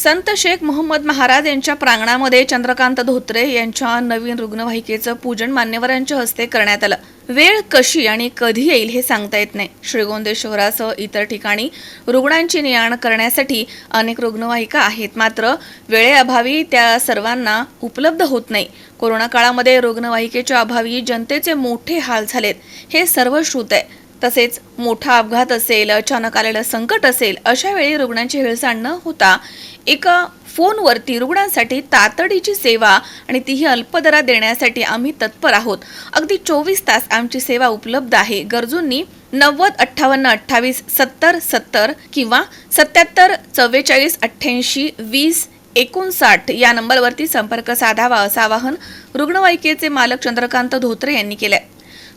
संत शेख मोहम्मद महाराज यांच्या प्रांगणामध्ये चंद्रकांत धोत्रे यांच्या नवीन रुग्णवाहिकेचं पूजन मान्यवरांच्या हस्ते करण्यात आलं. वेळ कशी आणि कधी येईल हे सांगता येत नाही. श्रीगोंदे शहरासह इतर ठिकाणी रुग्णांची ने आण करण्यासाठी अनेक रुग्णवाहिका आहेत. मात्र वेळेअभावी त्या सर्वांना उपलब्ध होत नाही. कोरोना काळामध्ये रुग्णवाहिकेच्या अभावी जनतेचे मोठे हाल झालेत. हे सर्व श्रुत आहे. तसेच मोठा अपघात असेल अचानक आलेलं संकट असेल अशा वेळी रुग्णांची हेळसांड न होता एका फोनवरती रुग्णांसाठी तातडीची सेवा आणि तीही अल्पदरा देण्यासाठी आम्ही तत्पर आहोत. अगदी चोवीस तास आमची सेवा उपलब्ध आहे. गरजूंनी नव्वद अठ्ठावन्न अठ्ठावीस सत्तर सत्तर किंवा सत्याहत्तर चव्वेचाळीस अठ्ठ्याऐंशी वीस एकोणसाठ या नंबरवरती संपर्क साधावा असं आवाहन रुग्णवाहिकेचे मालक चंद्रकांत धोत्रे यांनी केलंय.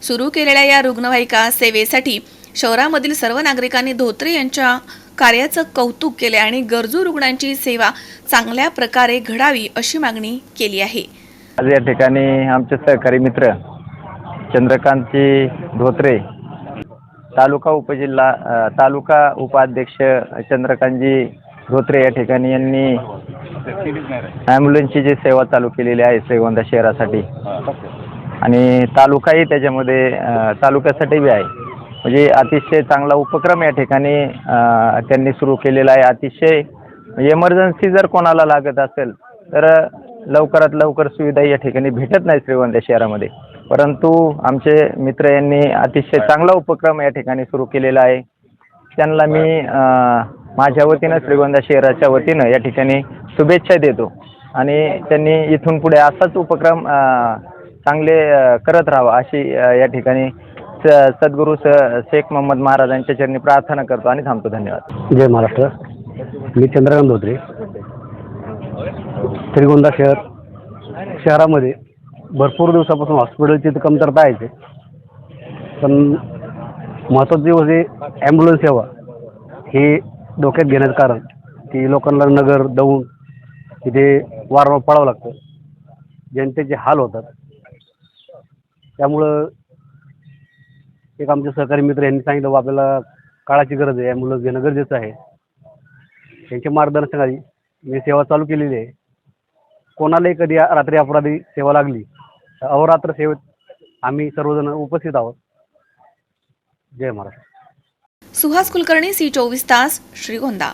सुरू केलेल्या या रुग्णवाहिका सेवेसाठी शहरामधील सर्व नागरिकांनी धोत्रे यांच्या कार्याचं कौतुक केले आणि गरजू रुग्णांची सेवा चांगल्या प्रकारे घडावी अशी मागणी केली आहे. आज या ठिकाणी आमचे सहकारी मित्र चंद्रकांतजी धोत्रे तालुका उपजिल्हा तालुका उपाध्यक्ष चंद्रकांतजी धोत्रे या ठिकाणी यांनी ॲम्ब्युलन्सची जी सेवा चालू केलेली आहे श्रीगोंदा शहरासाठी. आणि तालुकाही त्याच्यामध्ये तालुक्यासाठी बी आहे. म्हणजे अतिशय चांगला उपक्रम या ठिकाणी त्यांनी सुरू केलेला आहे. अतिशय एमर्जन्सी जर कोणाला लागत असेल तर लवकरात लवकर सुविधा या ठिकाणी भेटत नाही श्रीगोंदा शहरामध्ये. परंतु आमचे मित्र यांनी अतिशय चांगला उपक्रम या ठिकाणी सुरू केलेला आहे. त्यांना मी माझ्या वतीनं श्रीगोंदा शहराच्या वतीनं या ठिकाणी शुभेच्छा देतो. आणि त्यांनी इथून पुढे असाच उपक्रम चांगले करत राहावं अशी या ठिकाणी स सद्गुरू स शेख मोहम्मद महाराजांच्या चरणी प्रार्थना करतो आणि थांबतो. धन्यवाद. जय महाराष्ट्र. मी चंद्रकांत धोत्रे. श्रीगोंदा शहर शहरामध्ये भरपूर दिवसापासून हॉस्पिटलची तर कमतरता आहे पण पण दिवस हे ॲम्ब्युलन्स सेवा. हे डोक्यात घेण्याचं कारण की लोकांना नगर दौंड इथे वारंवार पळावं लागतं. जनतेचे हाल होतात. त्यामुळं एक आमचे सहकारी मित्र यांनी सांगितलं बा आपल्याला काळाची गरज आहे ॲम्ब्युलन्स घेणं गरजेचं आहे. त्यांच्या मार्गदर्शनाखाली मी सेवा चालू केलेली आहे. कोणालाही कधी रात्री अपराधी सेवा लागली तर अहोरात्र सेवेत आम्ही सर्वजण उपस्थित आहोत. जय महाराष्ट्र. सुहास कुलकर्णी सी चोवीस तास श्रीगोंदा.